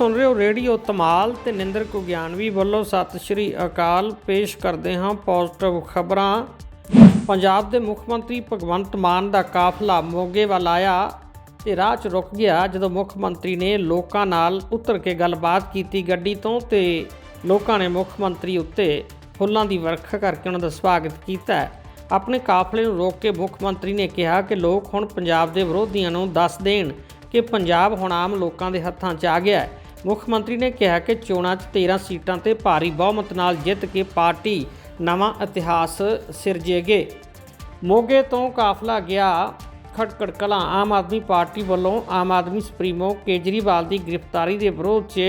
ਸੁਣ ਰਹੇ ਹੋ ਰੇਡੀਓ ਤਮਾਲ ਤੇ ਨਿੰਦਰ ਕੁਗਿਆਨਵੀ ਵੱਲੋਂ ਸਤਿ ਸ਼੍ਰੀ ਅਕਾਲ। ਪੇਸ਼ ਕਰਦੇ ਹਾਂ ਪੋਜ਼ਿਟਿਵ ਖਬਰਾਂ। ਪੰਜਾਬ ਦੇ ਮੁੱਖ ਮੰਤਰੀ ਭਗਵੰਤ ਮਾਨ ਦਾ ਕਾਫਲਾ ਮੋਗੇ ਵੱਲ ਆਇਆ ਤੇ ਰਾਹ 'ਚ ਰੁਕ ਗਿਆ ਜਦੋਂ ਮੁੱਖ ਮੰਤਰੀ ਨੇ ਲੋਕਾਂ ਨਾਲ ਉਤਰ ਕੇ ਗੱਲਬਾਤ ਕੀਤੀ ਗੱਡੀ ਤੋਂ ਤੇ ਲੋਕਾਂ ਨੇ ਮੁੱਖ ਮੰਤਰੀ ਉੱਤੇ ਫੁੱਲਾਂ ਦੀ ਵਰਖਾ ਕਰਕੇ ਉਹਨਾਂ ਦਾ ਸਵਾਗਤ ਕੀਤਾ। ਆਪਣੇ ਕਾਫਲੇ ਨੂੰ ਰੋਕ ਕੇ ਮੁੱਖ ਮੰਤਰੀ ਨੇ ਕਿਹਾ ਕਿ ਲੋਕ ਹੁਣ ਪੰਜਾਬ ਦੇ ਵਿਰੋਧੀਆਂ ਨੂੰ ਦੱਸ ਦੇਣ ਕਿ ਪੰਜਾਬ ਹੁਣ ਆਮ ਲੋਕਾਂ ਦੇ ਹੱਥਾਂ 'ਚ ਆ ਗਿਆ ਹੈ। ਮੁੱਖ ਮੰਤਰੀ ਨੇ ਕਿਹਾ ਕਿ ਚੋਣਾਂ 'ਚ 13 ਸੀਟਾਂ ਤੇ ਭਾਰੀ ਬਹੁਮਤ ਨਾਲ ਜਿੱਤ ਕੇ ਪਾਰਟੀ ਨਵਾਂ ਇਤਿਹਾਸ ਸਿਰਜੇਗੀ। ਮੋਗੇ ਤੋਂ ਕਾਫਲਾ ਗਿਆ ਖਟਕੜ ਕਲਾਂ। ਆਮ ਆਦਮੀ ਪਾਰਟੀ ਵੱਲੋਂ ਆਮ ਆਦਮੀ ਸੁਪਰੀਮੋ ਕੇਜਰੀਵਾਲ ਦੀ ਗ੍ਰਿਫਤਾਰੀ ਦੇ ਵਿਰੋਧ 'ਚ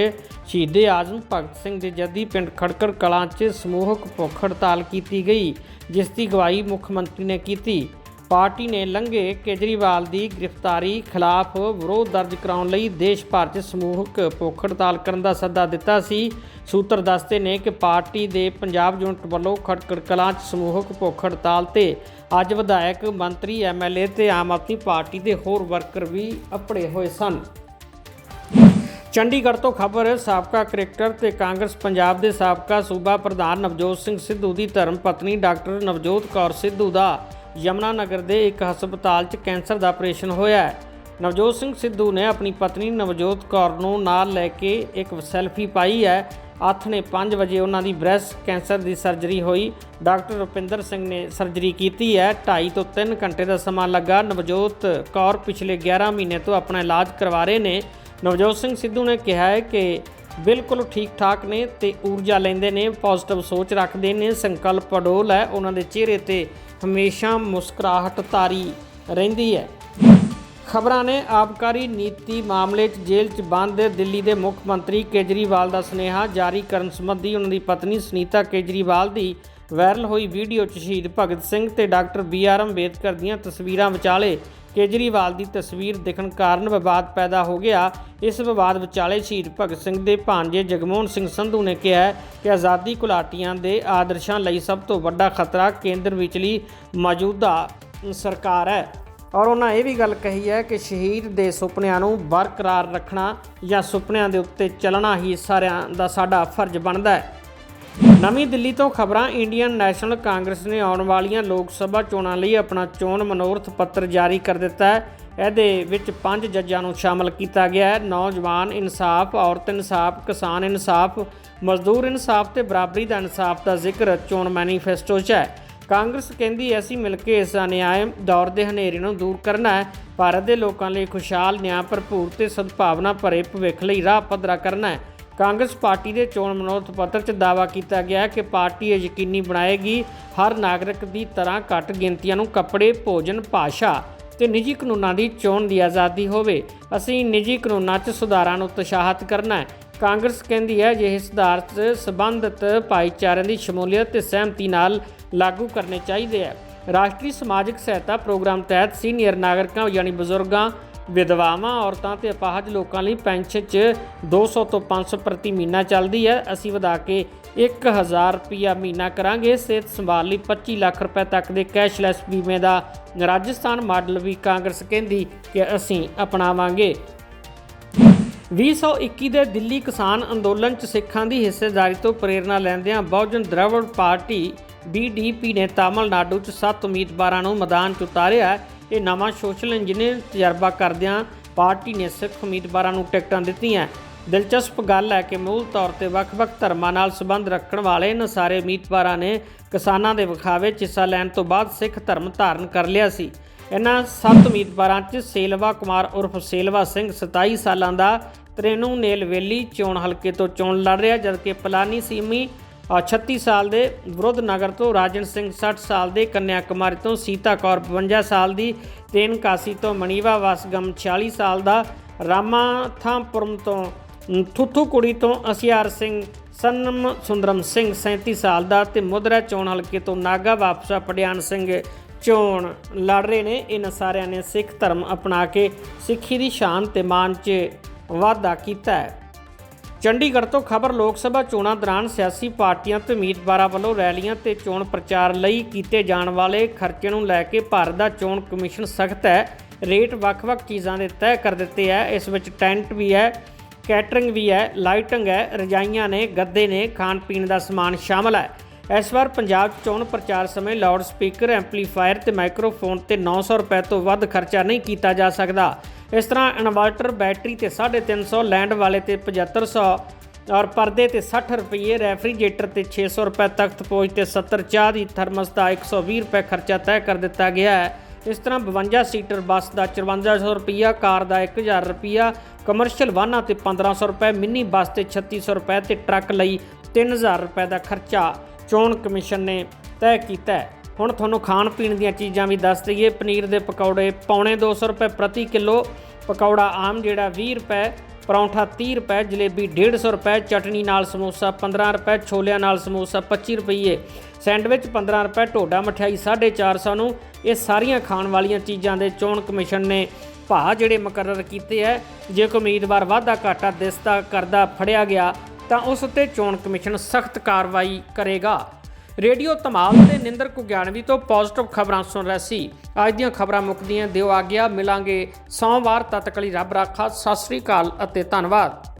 ਸ਼ਹੀਦੇ ਆਜ਼ਮ ਭਗਤ ਸਿੰਘ ਦੇ ਜੱਦੀ ਪਿੰਡ ਖਟਕੜ ਕਲਾਂ 'ਚ ਸਮੂਹਕ ਭੁੱਖ ਹੜਤਾਲ ਕੀਤੀ ਗਈ, ਜਿਸ ਦੀ ਗਵਾਹੀ ਮੁੱਖ ਮੰਤਰੀ ਨੇ ਕੀਤੀ। ਪਾਰਟੀ ਨੇ ਲੰਘੇ ਕੇਜਰੀਵਾਲ ਦੀ ਗ੍ਰਿਫਤਾਰੀ ਖਿਲਾਫ ਵਿਰੋਧ ਦਰਜ ਕਰਾਉਣ ਲਈ ਦੇਸ਼ ਭਰ 'ਚ ਸਮੂਹਕ ਭੁੱਖ ਹੜਤਾਲ ਕਰਨ ਦਾ ਸੱਦਾ ਦਿੱਤਾ ਸੀ। ਸੂਤਰ ਦੱਸਦੇ ਨੇ ਕਿ ਪਾਰਟੀ ਦੇ ਪੰਜਾਬ ਯੂਨਿਟ ਵੱਲੋਂ ਖਟਕੜ ਕਲਾਂ 'ਚ ਸਮੂਹਕ ਭੁੱਖ ਹੜਤਾਲ ਤੇ ਅੱਜ ਵਿਧਾਇਕ, ਮੰਤਰੀ ਐਮਐਲਏ ਤੇ ਆਮ ਆਦਮੀ ਪਾਰਟੀ ਦੇ ਹੋਰ ਵਰਕਰ ਵੀ ਅਪੜੇ ਹੋਏ ਸਨ। ਚੰਡੀਗੜ੍ਹ ਤੋਂ ਖਬਰ, ਸਾਬਕਾ ਕ੍ਰਿਕਟਰ ਤੇ ਕਾਂਗਰਸ ਪੰਜਾਬ ਦੇ ਸਾਬਕਾ ਸੂਬਾ ਪ੍ਰਧਾਨ ਨਵਜੋਤ ਸਿੰਘ ਸਿੱਧੂ ਦੀ ਧਰਮ ਪਤਨੀ ਡਾਕਟਰ ਨਵਜੋਤ ਕੌਰ ਸਿੱਧੂ ਦਾ ਯਮਨਾ ਨਗਰ ਦੇ ਇੱਕ ਹਸਪਤਾਲ 'ਚ ਕੈਂਸਰ ਦਾ ਆਪਰੇਸ਼ਨ ਹੋਇਆ ਹੈ। ਨਵਜੋਤ ਸਿੰਘ ਸਿੱਧੂ ਨੇ ਆਪਣੀ ਪਤਨੀ ਨਵਜੋਤ ਕੌਰ ਨੂੰ ਨਾਲ ਲੈ ਕੇ ਇੱਕ ਸੈਲਫੀ ਪਾਈ ਹੈ। ਅੱਥ ਨੇ 5 ਵਜੇ ਉਹਨਾਂ ਦੀ ਬ੍ਰੈਸਟ ਕੈਂਸਰ ਦੀ ਸਰਜਰੀ ਹੋਈ। ਡਾਕਟਰ ਰੁਪਿੰਦਰ ਸਿੰਘ ਨੇ ਸਰਜਰੀ ਕੀਤੀ ਹੈ। 2.5 ਤੋਂ 3 ਘੰਟੇ ਦਾ ਸਮਾਂ ਲੱਗਾ। ਨਵਜੋਤ ਕੌਰ ਪਿਛਲੇ 11 ਮਹੀਨੇ ਤੋਂ ਆਪਣਾ ਇਲਾਜ ਕਰਵਾ ਰਹੇ ਨੇ। ਨਵਜੋਤ ਸਿੰਘ ਸਿੱਧੂ ਨੇ ਕਿਹਾ ਹੈ ਕਿ ਬਿਲਕੁਲ ਠੀਕ ਠਾਕ ਨੇ ਤੇ ਊਰਜਾ ਲੈਂਦੇ ਨੇ, ਪੋਜ਼ਿਟਿਵ ਸੋਚ ਰੱਖਦੇ ਨੇ, ਸੰਕਲਪ ਅਡੋਲ ਹੈ। ਉਹਨਾਂ ਦੇ ਚਿਹਰੇ ਤੇ ਹਮੇਸ਼ਾ ਮੁਸਕਰਾਹਟ ਤਾਰੀ ਰਹਿੰਦੀ ਹੈ। ਖਬਰਾਂ ਨੇ ਆਬਕਾਰੀ ਨੀਤੀ ਮਾਮਲੇ 'ਚ ਜੇਲ੍ਹ 'ਚ ਬੰਦ, ਦਿੱਲੀ ਦੇ ਮੁੱਖ ਮੰਤਰੀ ਕੇਜਰੀਵਾਲ ਦਾ ਸੁਨੇਹਾ ਜਾਰੀ ਕਰਨ ਸੰਬੰਧੀ ਉਹਨਾਂ ਦੀ ਪਤਨੀ ਸੁਨੀਤਾ ਕੇਜਰੀਵਾਲ ਦੀ ਵਾਇਰਲ ਹੋਈ ਵੀਡੀਓ 'ਚ ਸ਼ਹੀਦ ਭਗਤ ਸਿੰਘ ਤੇ ਡਾਕਟਰ ਬੀ ਆਰ ਅੰਬੇਦਕਰ ਦੀਆਂ ਤਸਵੀਰਾਂ ਵਿਚਾਲੇ ਕੇਜਰੀਵਾਲ ਦੀ ਤਸਵੀਰ ਦਿਖਣ ਕਾਰਨ ਵਿਵਾਦ ਪੈਦਾ ਹੋ ਗਿਆ। ਇਸ ਵਿਵਾਦ ਵਿਚਾਲੇ ਸ਼ਹੀਦ ਭਗਤ ਸਿੰਘ ਦੇ ਭਾਂਜੇ ਜਗਮੋਹਨ ਸਿੰਘ ਸੰਧੂ ਨੇ ਕਿਹਾ ਕਿ ਆਜ਼ਾਦੀ ਘੁਲਾਟੀਆਂ ਦੇ ਆਦਰਸ਼ਾਂ ਲਈ ਸਭ ਤੋਂ ਵੱਡਾ ਖਤਰਾ ਕੇਂਦਰ ਵਿਚਲੀ ਮੌਜੂਦਾ ਸਰਕਾਰ ਹੈ। ਔਰ ਉਹਨਾਂ ਇਹ ਵੀ ਗੱਲ ਕਹੀ ਹੈ ਕਿ ਸ਼ਹੀਦ ਦੇ ਸੁਪਨਿਆਂ ਨੂੰ ਬਰਕਰਾਰ ਰੱਖਣਾ ਜਾਂ ਸੁਪਨਿਆਂ ਦੇ ਉੱਤੇ ਚੱਲਣਾ ਹੀ ਸਾਰਿਆਂ ਦਾ ਸਾਡਾ ਫਰਜ਼ ਬਣਦਾ ਹੈ। ਨਵੀਂ ਦਿੱਲੀ ਤੋਂ ਖਬਰਾਂ, ਇੰਡੀਅਨ ਨੈਸ਼ਨਲ ਕਾਂਗਰਸ ਨੇ ਆਉਣ ਵਾਲੀਆਂ ਲੋਕ ਸਭਾ ਚੋਣਾਂ ਲਈ ਆਪਣਾ ਚੋਣ ਮਨੋਰਥ ਪੱਤਰ ਜਾਰੀ ਕਰ ਦਿੱਤਾ ਹੈ। ਇਹਦੇ ਵਿੱਚ ਪੰਜ ਜੱਜਾਂ ਨੂੰ ਸ਼ਾਮਲ ਕੀਤਾ ਗਿਆ ਹੈ। ਨੌਜਵਾਨ ਇਨਸਾਫ, ਔਰਤ ਇਨਸਾਫ, ਕਿਸਾਨ ਇਨਸਾਫ, ਮਜ਼ਦੂਰ ਇਨਸਾਫ ਤੇ ਬਰਾਬਰੀ ਦਾ ਇਨਸਾਫ ਦਾ ਜ਼ਿਕਰ ਚੋਣ ਮੈਨੀਫੈਸਟੋ 'ਚ ਹੈ। ਕਾਂਗਰਸ ਕਹਿੰਦੀ ਹੈ, ਅਸੀਂ ਮਿਲ ਕੇ ਇਸ ਅਨਿਆਏ ਦੌਰ ਦੇ ਹਨੇਰੇ ਨੂੰ ਦੂਰ ਕਰਨਾ ਹੈ। ਭਾਰਤ ਦੇ ਲੋਕਾਂ ਲਈ ਖੁਸ਼ਹਾਲ, ਨਿਆਂ, ਭਰਪੂਰ ਤੇ ਸਦਭਾਵਨਾ ਭਰੇ ਭਵਿੱਖ ਲਈ ਰਾਹ ਪੱਧਰਾ ਕਰਨਾ ਹੈ। ਕਾਂਗਰਸ ਪਾਰਟੀ ਦੇ ਚੋਣ ਮਨੋਰਥ ਪੱਤਰ 'ਚ ਦਾਅਵਾ ਕੀਤਾ ਗਿਆ ਹੈ ਕਿ ਪਾਰਟੀ ਇਹ ਯਕੀਨੀ ਬਣਾਏਗੀ, ਹਰ ਨਾਗਰਿਕ ਦੀ ਤਰ੍ਹਾਂ ਘੱਟ ਗਿਣਤੀਆਂ ਨੂੰ ਕੱਪੜੇ, ਭੋਜਨ, ਭਾਸ਼ਾ ਤੇ ਨਿੱਜੀ ਕਾਨੂੰਨਾਂ ਦੀ ਚੋਣ ਦੀ ਆਜ਼ਾਦੀ ਹੋਵੇ। ਅਸੀਂ ਨਿੱਜੀ ਕਾਨੂੰਨਾਂ 'ਚ ਸੁਧਾਰਾਂ ਨੂੰ ਉਤਸ਼ਾਹਿਤ ਕਰਨਾ ਹੈ। ਕਾਂਗਰਸ ਕਹਿੰਦੀ ਹੈ ਜੇ ਸੁਧਾਰ 'ਚ ਸਬੰਧਤ ਭਾਈਚਾਰਿਆਂ ਦੀ ਸ਼ਮੂਲੀਅਤ ਤੇ ਸਹਿਮਤੀ ਨਾਲ ਲਾਗੂ ਕਰਨੇ ਚਾਹੀਦੇ ਹੈ। ਰਾਸ਼ਟਰੀ ਸਮਾਜਿਕ ਸਹਾਇਤਾ ਪ੍ਰੋਗਰਾਮ ਤਹਿਤ ਸੀਨੀਅਰ ਨਾਗਰਿਕਾਂ, ਯਾਨੀ ਬਜ਼ੁਰਗਾਂ ਵਿਧਵਾਵਾਂ, ਔਰਤਾਂ ਤੇ ਅਪਾਹਜ ਲੋਕਾਂ ਲਈ ਪੈਨਸ਼ਨ 'ਚ 200 ਤੋਂ 500 ਪ੍ਰਤੀ ਮਹੀਨਾ ਚੱਲਦੀ ਹੈ। ਅਸੀਂ ਵਧਾ ਕੇ 1000 ਰੁਪਿਆ ਮਹੀਨਾ ਕਰਾਂਗੇ। ਸਿਹਤ ਸੰਭਾਲ ਲਈ 25 ਲੱਖ ਰੁਪਏ ਤੱਕ ਦੇ ਕੈਸ਼ਲੈਸ ਬੀਮੇ ਦਾ ਰਾਜਸਥਾਨ ਮਾਡਲ ਵੀ ਕਾਂਗਰਸ ਕਹਿੰਦੀ ਕਿ ਅਸੀਂ ਅਪਣਾਵਾਂਗੇ। 2021 ਦੇ ਦਿੱਲੀ ਕਿਸਾਨ ਅੰਦੋਲਨ 'ਚ ਸਿੱਖਾਂ ਦੀ ਹਿੱਸੇਦਾਰੀ ਤੋਂ ਪ੍ਰੇਰਣਾ ਲੈਂਦਿਆਂ ਬਹੁਜਨ ਦ੍ਰਵੜ ਪਾਰਟੀ ਬੀਡੀਪੀ ਨੇ ਤਾਮਿਲਨਾਡੂ 'ਚ 7 ਉਮੀਦਵਾਰਾਂ ਨੂੰ ਮੈਦਾਨ 'ਚ ਉਤਾਰਿਆ। ਇਹ ਨਵਾਂ ਸੋਸ਼ਲ ਇੰਜੀਨੀਅਰ ਤਜਰਬਾ ਕਰਦਿਆਂ ਪਾਰਟੀ ਨੇ ਸਿੱਖ ਉਮੀਦਵਾਰਾਂ ਨੂੰ ਟਿਕਟਾਂ ਦਿੱਤੀਆਂ। ਦਿਲਚਸਪ ਗੱਲ ਹੈ ਕਿ ਮੂਲ ਤੌਰ ਤੇ ਵੱਖ-ਵੱਖ ਧਰਮਾਂ ਨਾਲ ਸੰਬੰਧ ਰੱਖਣ ਵਾਲੇ ਇਹਨਾਂ ਸਾਰੇ ਉਮੀਦਵਾਰਾਂ ਨੇ ਕਿਸਾਨਾਂ ਦੇ ਵਿਖਾਵੇ 'ਚ ਹਿੱਸਾ ਲੈਣ ਤੋਂ ਬਾਅਦ ਸਿੱਖ ਧਰਮ ਧਾਰਨ ਕਰ ਲਿਆ ਸੀ। ਇਹਨਾਂ ਸੱਤ ਉਮੀਦਵਾਰਾਂ 'ਚ ਸੇਲਵਾ ਕੁਮਾਰ ਉਰਫ ਸੇਲਵਾ ਸਿੰਘ 27 ਸਾਲਾਂ ਦਾ ਤ੍ਰੇਨੂ ਨੇਲਵੇਲੀ ਚੋਣ ਹਲਕੇ ਤੋਂ ਚੋਣ ਲੜ ਰਿਹਾ, ਜਦਕਿ ਪਲਾਨੀ ਸੀਮੀ 36 ਸਾਲ ਦੇ ਵਿਰੁੱਧ ਨਗਰ ਤੋਂ ਰਾਜਨ ਸਿੰਘ 60 ਸਾਲ ਦੇ ਕੰਨਿਆ ਕੁਮਾਰੀ ਤੋਂ ਸੀਤਾ ਕੌਰ 52 ਸਾਲ ਦੀ ਤੇਨਕਾਸੀ ਤੋਂ ਮਣੀਵਾ ਵਸਗਮ 46 ਸਾਲ ਦਾ ਰਾਮਾ ਥਾਂਪੁਰਮ ਤੋਂ ਅਮ, ਥੁੱਥੂਕੁੜੀ ਤੋਂ ਅਸਿਆਰ ਸਿੰਘ ਸੰਨਮ ਸੁੰਦਰਮ ਸਿੰਘ 37 ਸਾਲ ਦਾ ਤੇ ਮੁਦਰਾ ਚੋਣ ਹਲਕੇ ਤੋਂ ਨਾਗਾ ਵਾਪਸਾ ਪੜਿਆਨ ਸਿੰਘ ਚੋਣ ਲੜ ਰਹੇ ਨੇ। ਇਹਨਾਂ ਸਾਰਿਆਂ ਨੇ ਸਿੱਖ ਧਰਮ ਅਪਣਾ ਕੇ ਸਿੱਖੀ ਦੀ ਸ਼ਾਨ ਤੇ ਮਾਨ 'ਚ ਵਾਧਾ ਕੀਤਾ ਹੈ। ਚੰਡੀਗੜ੍ਹ ਤੋਂ ਖਬਰ ਲੋਕ ਸਭਾ ਚੋਣਾਂ ਦੌਰਾਨ ਸਿਆਸੀ ਪਾਰਟੀਆਂ ਤੇ ਉਮੀਦਵਾਰਾਂ ਵੱਲੋਂ ਰੈਲੀਆਂ ਤੇ ਚੋਣ ਪ੍ਰਚਾਰ ਲਈ ਕੀਤੇ ਜਾਣ ਵਾਲੇ ਖਰਚੇ ਨੂੰ ਲੈ ਕੇ ਭਾਰਤ ਦਾ ਚੋਣ ਕਮਿਸ਼ਨ ਸਖਤ ਹੈ। ਰੇਟ ਵੱਖ-ਵੱਖ ਚੀਜ਼ਾਂ ਦੇ ਤੈਅ ਕਰ ਦਿੱਤੇ ਹੈ। ਇਸ ਵਿੱਚ ਟੈਂਟ ਵੀ ਹੈ, ਕੈਟਰਿੰਗ ਵੀ ਹੈ, ਲਾਈਟਿੰਗ ਹੈ, ਰਜਾਈਆਂ ਨੇ, ਗੱਦੇ ਨੇ ਖਾਣ ਪੀਣ ਦਾ ਸਮਾਨ ਸ਼ਾਮਲ ਹੈ। ਇਸ ਵਾਰ ਪੰਜਾਬ ਚੋਣ ਪ੍ਰਚਾਰ ਸਮੇਂ ਲਾਊਡ ਸਪੀਕਰ, ਐਂਪਲੀਫਾਇਰ ਤੇ ਮਾਈਕ੍ਰੋਫੋਨ ਤੇ 900 ਰੁਪਏ ਤੋਂ ਵੱਧ ਖਰਚਾ ਨਹੀਂ ਕੀਤਾ ਜਾ ਸਕਦਾ। ਇਸ ਤਰ੍ਹਾਂ ਇਨਵਰਟਰ ਬੈਟਰੀ ਤੇ 350 ਲੈਂਡ ਵਾਲੇ ਤੇ 7500 ਔਰ ਪਰਦੇ ਤੇ 60 ਰੁਪਏ, ਰੈਫਰੀਜਰੇਟਰ ਤੇ 600 ਰੁਪਏ ਤਖਤ ਪੋਜ ਤੇ 70 ਚਾਹ ਦੀ ਥਰਮਸ ਦਾ 120 ਰੁਪਏ ਖਰਚਾ ਤੈਅ ਕਰ ਦਿੱਤਾ ਗਿਆ ਹੈ। ਇਸ ਤਰ੍ਹਾਂ 52 ਸੀਟਰ ਬੱਸ ਦਾ 5400 ਰੁਪਿਆ ਕਾਰ ਦਾ 1000 ਰੁਪਿਆ ਕਮਰਸ਼ੀਅਲ ਵਾਹਨਾਂ ਤੇ 1500 ਰੁਪਏ, ਮਿੰਨੀ ਬੱਸ ਤੇ 3600 ਰੁਪਏ ਤੇ ਟਰੱਕ ਲਈ 3000 ਰੁਪਏ ਦਾ ਖਰਚਾ। ਚੋਣ ਕਮਿਸ਼ਨ ਨੇ ਤੈਅ ਕੀਤਾ ਹੈ। ਹੁਣ ਤੁਹਾਨੂੰ ਖਾਣ ਪੀਣ ਦੀਆਂ ਚੀਜ਼ਾਂ ਵੀ ਦੱਸ ਦਈਏ। ਪਨੀਰ ਦੇ ਪਕੌੜੇ ਪੌਣੇ 200 ਰੁਪਏ ਪ੍ਰਤੀ ਕਿਲੋ, ਪਕੌੜਾ ਆਮ ਜਿਹੜਾ 20 ਰੁਪਏ, ਪਰੌਂਠਾ 30 ਰੁਪਏ, ਜਲੇਬੀ 150 ਰੁਪਏ, ਚਟਨੀ ਨਾਲ ਸਮੋਸਾ 15 ਰੁਪਏ, ਛੋਲਿਆਂ ਨਾਲ ਸਮੋਸਾ 25 ਰੁਪਏ ਸੈਂਡਵਿਚ 15 ਰੁਪਏ, ਢੋਡਾ, ਮਠਿਆਈ 450 ਨੂੰ। ਇਹ ਸਾਰੀਆਂ ਖਾਣ ਵਾਲੀਆਂ ਚੀਜ਼ਾਂ ਦੇ ਚੋਣ ਕਮਿਸ਼ਨ ਨੇ ਭਾਅ ਜਿਹੜੇ ਮੁਕਰਰ ਕੀਤੇ ਹੈ। ਜੇ ਕੋਈ ਉਮੀਦਵਾਰ ਵਾਧਾ ਘਾਟਾ ਦਿਸਦਾ, ਕਰਦਾ, ਫੜਿਆ ਗਿਆ ਤਾਂ ਉਸ ਉੱਤੇ ਚੋਣ ਕਮਿਸ਼ਨ ਸਖਤ ਕਾਰਵਾਈ ਕਰੇਗਾ। ਰੇਡੀਓ ਧਮਾਲ ਤੇ ਨਿੰਦਰ ਕੁਗਿਆਨਵੀ ਤੋਂ ਪੋਜ਼ਿਟਿਵ ਖਬਰਾਂ ਸੁਣ ਰਹੇ ਸੀ। ਅੱਜ ਦੀਆਂ ਖਬਰਾਂ ਮੁੱਕਦੀਆਂ ਦਿਓ ਆਗਿਆ ਮਿਲਾਂਗੇ ਸੋਮਵਾਰ ਤਦ ਤੱਕ ਲਈ ਰੱਬ ਰਾਖਾ। ਸਤਿ ਸ੍ਰੀ ਅਕਾਲ ਅਤੇ ਧੰਨਵਾਦ।